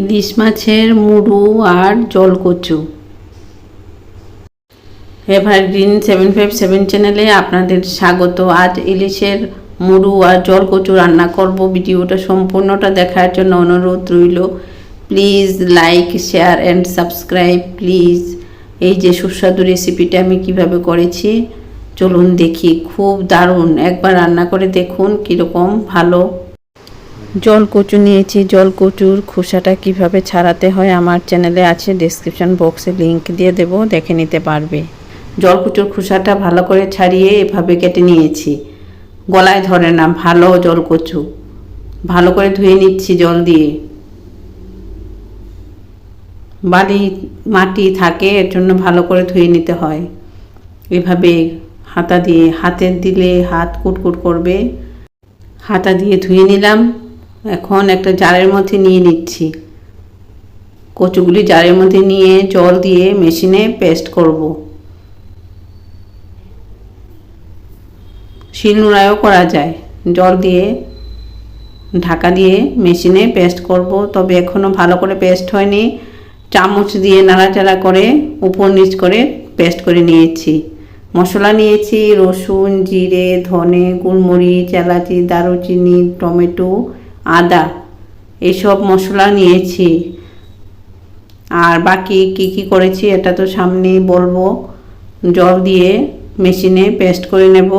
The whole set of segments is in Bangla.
ইলিশ মাছের মুড়ু আর জলকচু। এভারগ্রিন সেভেন ফাইভ সেভেন চ্যানেলে আপনাদের স্বাগত। আজ ইলিশের মুড়ু আর জলকচু রান্না করব। ভিডিওটা সম্পূর্ণটা দেখার জন্য অনুরোধ রইল। Please like, share and subscribe, please. এই যে সুস্বাদু রেসিপিটা আমি কীভাবে করেছি, চলুন দেখি। খুব দারুণ। একবার রান্না করে দেখুন কীরকম ভালো জল কচু নিয়েছি। জল কচুর খোসাটা কীভাবে ছাড়াতে হয় আমার চ্যানেলে আছে ডেসক্রিপশন বক্সে লিংক দিয়ে দেব, দেখে নিতে পারবে। জল কচুর খোসাটা ভালো করে ছাড়িয়ে এভাবে কেটে নিয়েছি। গলায় ধরে না, ভালো জল কচু ভালো করে ধুয়ে নিচ্ছি জল দিয়ে। বালি, মাটি থাকে, এর জন্য ভালো করে ধুয়ে নিতে হয়। এভাবে হাতা দিয়ে হাতের দিলে হাত কুটকুট করবে। হাতা দিয়ে ধুয়ে নিলাম। এখন একটা জারের মধ্যে নিয়ে নিচ্ছি। কচুগুলি জারের মধ্যে নিয়ে জল দিয়ে মেশিনে পেস্ট করব। শিলনোড়ায়ও করা যায়। জল দিয়ে ঢাকা দিয়ে মেশিনে পেস্ট করব। তবে এখনও ভালো করে পেস্ট হয়নি। চামচ দিয়ে নাড়াচাড়া করে উপর নিচ করে পেস্ট করে নিয়েছি। মশলা নিয়েছি রসুন, জিরে, ধনে গোলমরিচ এলাচি, দারুচিনি, টমেটো আদা, এসব মশলা নিয়েছি। আর বাকি কি কি করেছি এটা তো সামনেই বলব। জল দিয়ে মেশিনে পেস্ট করে নেব।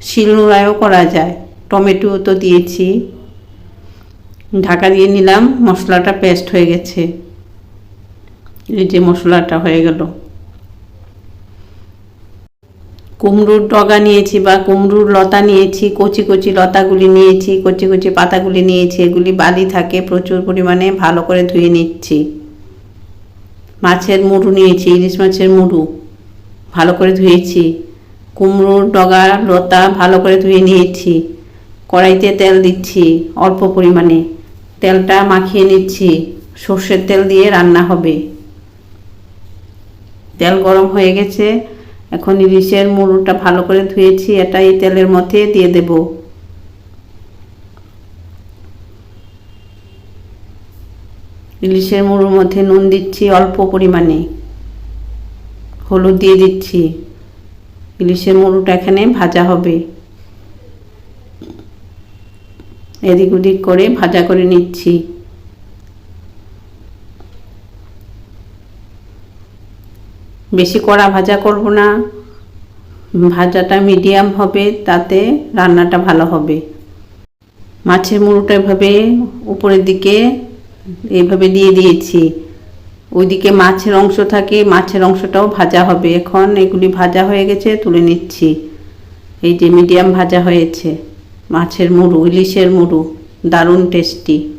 শিলনোড়ায়ও করা যায়। টমেটো তো দিয়েছি। ঢাকা দিয়ে নিলাম, মশলাটা পেস্ট হয়ে গেছে। এই যে মশলাটা হয়ে গেল। কুমড়োর ডগা নিয়েছি বা কুমড়োর লতা নিয়েছি, কচি কচি লতাগুলি নিয়েছি, কচি কচি পাতাগুলি নিয়েছি, এগুলি বালি থাকে, প্রচুর পরিমাণে ভালো করে ধুয়ে নিচ্ছি। মাছের মুড়ু নিয়েছি, ইলিশ মাছের মুড়ু ভালো করে ধুয়েছি। কুমড়োর ডগা, লতা ভালো করে ধুয়ে নিয়েছি। কড়াইতে তেল দিচ্ছি অল্প পরিমাণে। তেলটা মাখিয়ে নিচ্ছি। সর্ষের তেল দিয়ে রান্না হবে। তেল গরম হয়ে গেছে। এখন ইলিশের মুড়ুটা ভালো করে ধুয়েছি এটা এই তেলের মধ্যে দিয়ে দেব। ইলিশের মুড়ুর মধ্যে নুন দিচ্ছি অল্প পরিমাণে। হলুদ দিয়ে দিচ্ছি। ইলিশের মুড়ুটা এখানে ভাজা হবে। এদিক ওদিক করে ভাজা করে নিচ্ছি। বেশি কড়া ভাজা করব না। ভাজাটা মিডিয়াম হবে, তাতে রান্নাটা ভালো হবে। মাছের মুড়োটা এভাবে উপরের দিকে এভাবে দিয়ে দিয়েছি। ওইদিকে মাছের অংশ থাকে, মাছের অংশটাও ভাজা হবে। এখন এগুলি ভাজা হয়ে গেছে, তুলে নিচ্ছি। এই যে মিডিয়াম ভাজা হয়েছে, মাছের মুড়ু, ইলিশের মুড়ু, দারুণ টেস্টি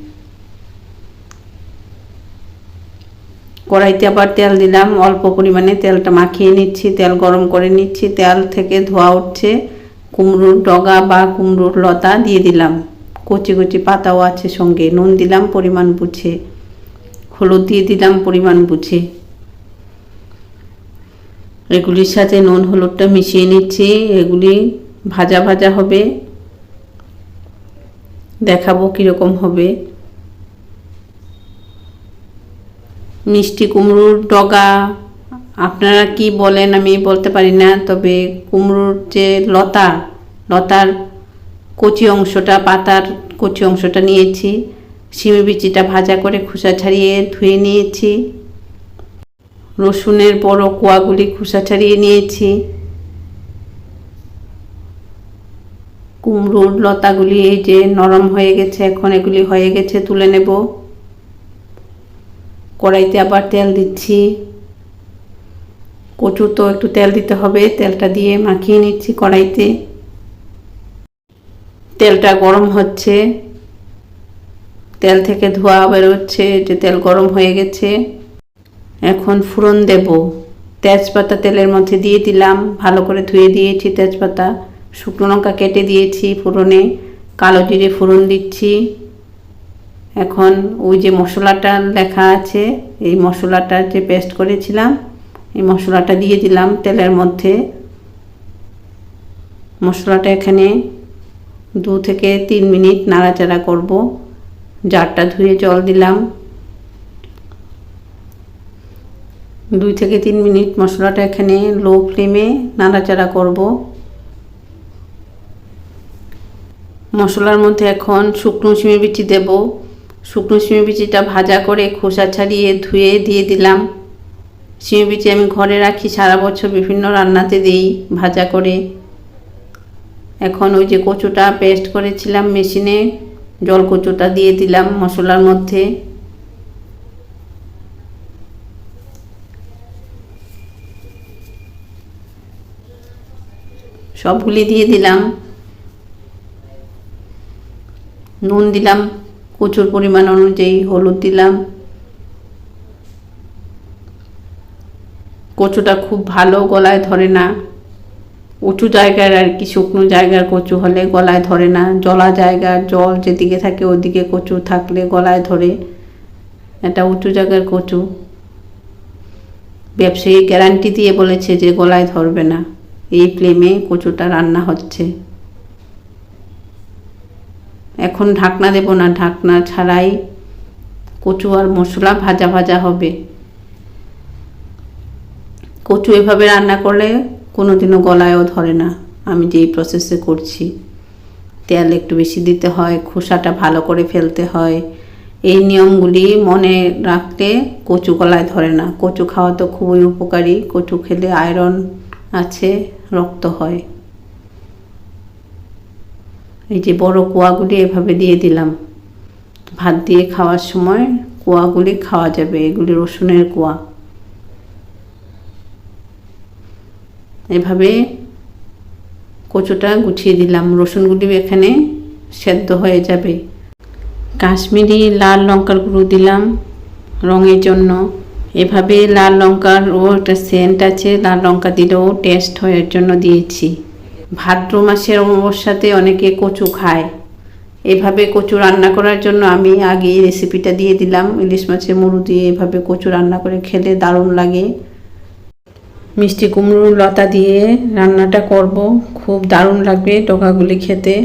কড়াইতে আবার তেল দিলাম। অল্প পরিমাণে তেলটা মাখিয়ে নিচ্ছি। তেল গরম করে নিচ্ছি। তেল থেকে ধোয়া উঠছে। কুমড়োর ডগা বা কুমড়োর লতা দিয়ে দিলাম। কচি কচি পাতাও আছে সঙ্গে। নুন দিলাম পরিমাণ বুঝে। হলুদ দিয়ে দিলাম পরিমাণ বুঝে। এগুলির সাথে নুন, হলুদটা মিশিয়ে নিচ্ছি। এগুলি ভাজা ভাজা হবে। দেখাবো কীরকম হবে। মিষ্টি কুমড়োর ডগা, আপনারা কি বলেন আমি বলতে পারি না, তবে কুমড়োর যে লতা, লতার কচি অংশটা, পাতার কচি অংশটা নিয়েছি, শিমি বিচিটা ভাজা করে খোসা ছাড়িয়ে ধুয়ে নিয়েছি, রসুনের বড় কোয়াগুলি খোসা ছাড়িয়ে নিয়েছি, কুমড়োর লতাগুলি এই যে নরম হয়ে গেছে, এখন এগুলি হয়ে গেছে তুলে নেব। কড়াইতে আবার তেল দিচ্ছি। কচু তো একটু তেল দিতে হবে, তেলটা দিয়ে মাখিয়ে নিচ্ছি কড়াইতে। তেলটা গরম হচ্ছে। তেল থেকে ধোয়া বেরোচ্ছে যে তেল গরম হয়ে গেছে। এখন ফুরন দেব। তেজপাতা তেলের মধ্যে দিয়ে দিলাম, ভালো করে ধুয়ে দিয়েছি তেজপাতা। শুকনো লঙ্কা কেটে দিয়েছি ফুরনে কালো জিরে ফুরন দিচ্ছি। এখন ওই যে মশলাটা লেখা আছে, এই মশলাটা যে পেস্ট করেছিলাম, এই মশলাটা দিয়ে দিলাম তেলের মধ্যে। মশলাটা এখানে দু থেকে তিন মিনিট নাড়াচাড়া করব। জারটা ধুয়ে জল দিলাম। দুই থেকে তিন মিনিট মশলাটা এখানে লো ফ্লেমে নাড়াচাড়া করব। মশলার মধ্যে এখন শুকনো সিমে বিচি দেব। শুকনো সিমে বিচিটা ভাজা করে খোসা ছাড়িয়ে ধুয়ে দিয়ে দিলাম। সিমে বিচি আমি ঘরে রাখি, সারা বছর বিভিন্ন রান্নাতে দিই ভাজা করে। এখন ওই যে কচুটা পেস্ট করেছিলাম মেশিনে জল কচুটা দিয়ে দিলাম মশলার মধ্যে। সবগুলি দিয়ে দিলাম। নুন দিলাম। প্রচুর পরিমাণ অনুযায়ী হলুদ দিলাম। কচুটা খুব ভালো গলায় ধরে না। উঁচু জায়গার আর কি শুকনো জায়গার কচু হলে গলায় ধরে না। জলা জায়গার জল যেদিকে থাকে ওদিকে কচু থাকলে গলায় ধরে। এটা উঁচু জায়গার কচু। ব্যবসায়ী গ্যারান্টি দিয়ে বলেছে যে গলায় ধরবে না। এই ফ্লেমে কচুটা রান্না হচ্ছে। এখন ঢাকনা দেব না, ঢাকনা ছাড়াই কচু আর মশলা ভাজা ভাজা হবে। কচু এভাবে রান্না করলে কোনো দিনও গলায়ও ধরে না। আমি যেই প্রসেসে করছি, তেল একটু বেশি দিতে হয়, খোসাটা ভালো করে ফেলতে হয়। এই নিয়মগুলি মনে রাখলে কচু গলায় ধরে না। কচু খাওয়া তো খুবই উপকারী। কচু খেলে আয়রন আছে, রক্ত হয়। এই যে বড় কুয়াগুলি এভাবে দিয়ে দিলাম। ভাত দিয়ে খাওয়ার সময় কুয়াগুলি খাওয়া যাবে, এগুলি রসুনের কুয়া। এভাবে কচুটা গুছিয়ে দিলাম। রসুনগুলি এখানে সেদ্ধ হয়ে যাবে। কাশ্মীরি লাল লঙ্কার গুঁড়ো দিলাম রঙের জন্য। এভাবে লাল লঙ্কার ও একটা সেন্ট আছে, লাল লঙ্কা দিলেও টেস্ট এর জন্য দিয়েছি। ভাদ্র মাসের অমাবস্যাতে অনেকে কচু খায়। এভাবে কচু রান্না করার জন্য আমি আগে রেসিপিটা দিয়ে দিলাম। ইলিশ মাছের মুড়ু দিয়ে এভাবে কচু রান্না করে খেলে দারুণ লাগে। মিষ্টি কুমড়োর লতা দিয়ে রান্নাটা করব। খুব দারুণ লাগবে ডোকাগুলি খেতে।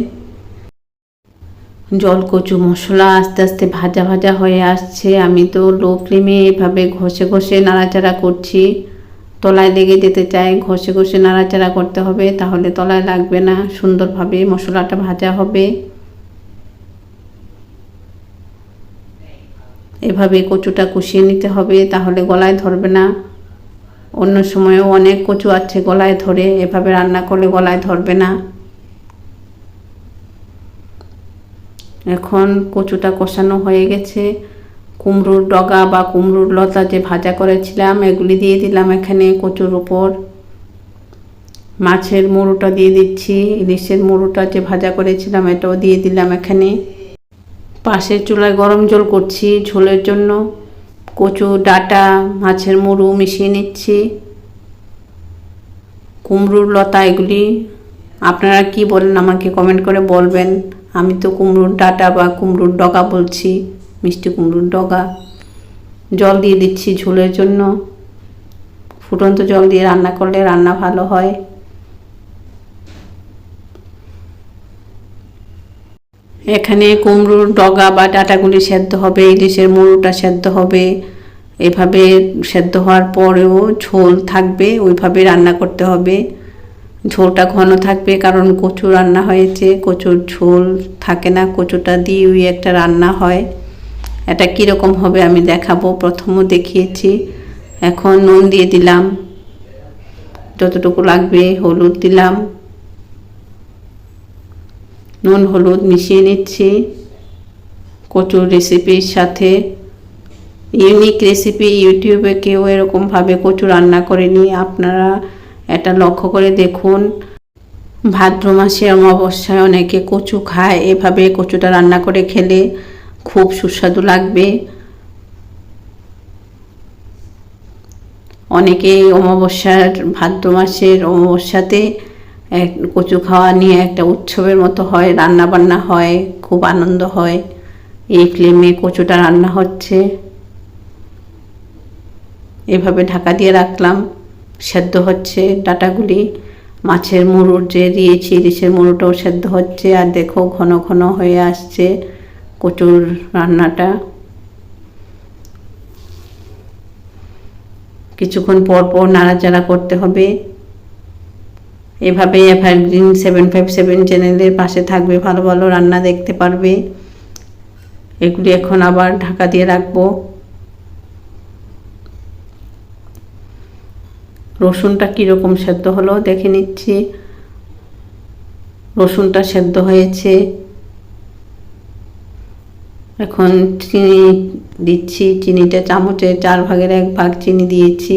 জল কচু মশলা আস্তে আস্তে ভাজা ভাজা হয়ে আসছে। আমি তো লো ফ্লেমে এভাবে ঘষে ঘষে নাড়াচাড়া করছি। তলায় লেগে যেতে চাই ঘষে ঘষে নাড়াচাড়া করতে হবে, তাহলে তলায় লাগবে না, সুন্দরভাবে মশলাটা ভাজা হবে। এভাবে কচুটা কষিয়ে নিতে হবে, তাহলে গলায় ধরবে না। অন্য সময়েও অনেক কচু আছে গলায় ধরে, এভাবে রান্না করলে গলায় ধরবে না। এখন কচুটা কষানো হয়ে গেছে। কুমড়োর ডগা বা কুমড়োর লতা যে ভাজা করেছিলাম, এগুলি দিয়ে দিলাম এখানে কচুর উপর। মাছের মুড়োটা দিয়ে দিচ্ছি, ইলিশের মুড়োটা যে ভাজা করেছিলাম, এটাও দিয়ে দিলাম এখানে। পাশের চুলায় গরম জল করছি ঝোলের জন্য। কচু, ডাটা, মাছের মুড়ো মিশিয়ে নিচ্ছি। কুমড়োর লতা এগুলি, আপনারা কি বলেন আমাকে কমেন্ট করে বলবেন। আমি তো কুমড়োর ডাটা বা কুমড়োর ডগা বলছি। মিষ্টি কুমড়োর ডগা। জল দিয়ে দিচ্ছি ঝোলের জন্য। ফুটন্ত জল দিয়ে রান্না করলে রান্না ভালো হয়। এখানে কুমড়োর ডগা বা ডাটাগুলি সেদ্ধ হবে, ইলিশের মুড়োটা সেদ্ধ হবে। এভাবে সেদ্ধ হওয়ার পরেও ঝোল থাকবে, ওইভাবে রান্না করতে হবে। ঝোলটা ঘন থাকবে কারণ কচু রান্না হয়েছে, কচুর ঝোল থাকে না, কচুটা দিয়ে ওই একটা রান্না হয়। এটা কীরকম হবে আমি দেখাবো। প্রথমও দেখিয়েছি। এখন নুন দিয়ে দিলাম। যতটুকু লাগবে হলুদ দিলাম। নুন, হলুদ মিশিয়ে নিচ্ছি। কচুর রেসিপির সাথে। ইউনিক রেসিপি ইউটিউবে কেউ এরকমভাবে কচু রান্না করেনি। আপনারা এটা লক্ষ্য করে দেখুন। ভাদ্র মাসে অমাবস্যায় অনেকে কচু খায়। এভাবে কচুটা রান্না করে খেলে খুব সুস্বাদু লাগবে। অনেকে অমাবস্যার ভাদ্র মাসের অমাবস্যাতে এক কচু খাওয়া নিয়ে একটা উৎসবের মতো হয় রান্না বান্না হয়, খুব আনন্দ হয়। এই ফ্লেমে কচুটা রান্না হচ্ছে। এভাবে ঢাকা দিয়ে রাখলাম। সেদ্ধ হচ্ছে ডাটাগুলি। মাছের মুড়ুর যে দিয়েছি ইলিশের মুড়োটাও সেদ্ধ হচ্ছে। আর দেখো, ঘন ঘন হয়ে আসছে। কচুর রান্নাটা। কিছুক্ষণ পর পর নাড়াচাড়া করতে হবে। এভাবে এভারগ্রিন সেভেন ফাইভ সেভেন চ্যানেলের পাশে থাকবে, ভালো ভালো রান্না দেখতে পারবে। এগুলি এখন আবার ঢাকা দিয়ে রাখব। রসুনটা কীরকম সেদ্ধ হলো দেখে নিচ্ছি। রসুনটা সেদ্ধ হয়েছে। এখন চিনি দিচ্ছি, চিনিটা চামচে চার ভাগের এক ভাগ চিনি দিয়েছি,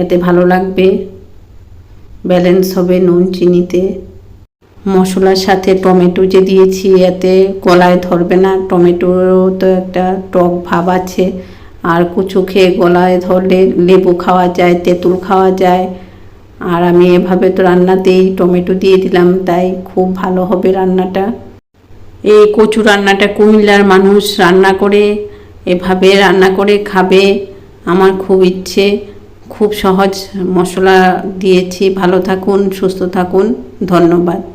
এতে ভালো লাগবে। ব্যালেন্স হবে নুন চিনিতে। মশলার সাথে টমেটো যে দিয়েছি, এতে গলায় ধরবে না। টমেটোর তো একটা টক ভাব আছে। আর কুচু খেয়ে গলায় ধরলে লেবু খাওয়া যায়, তেঁতুল খাওয়া যায়। আর আমি এভাবে তো রান্নাতেই টমেটো দিয়ে দিলাম, তাই খুব ভালো হবে রান্নাটা। এই কচু রান্নাটা কুমিল্লার মানুষ রান্না করে, এভাবে রান্না করে খাবে। আমার খুব ইচ্ছে। খুব সহজ মশলা দিয়েছি। ভালো থাকুন, সুস্থ থাকুন। ধন্যবাদ।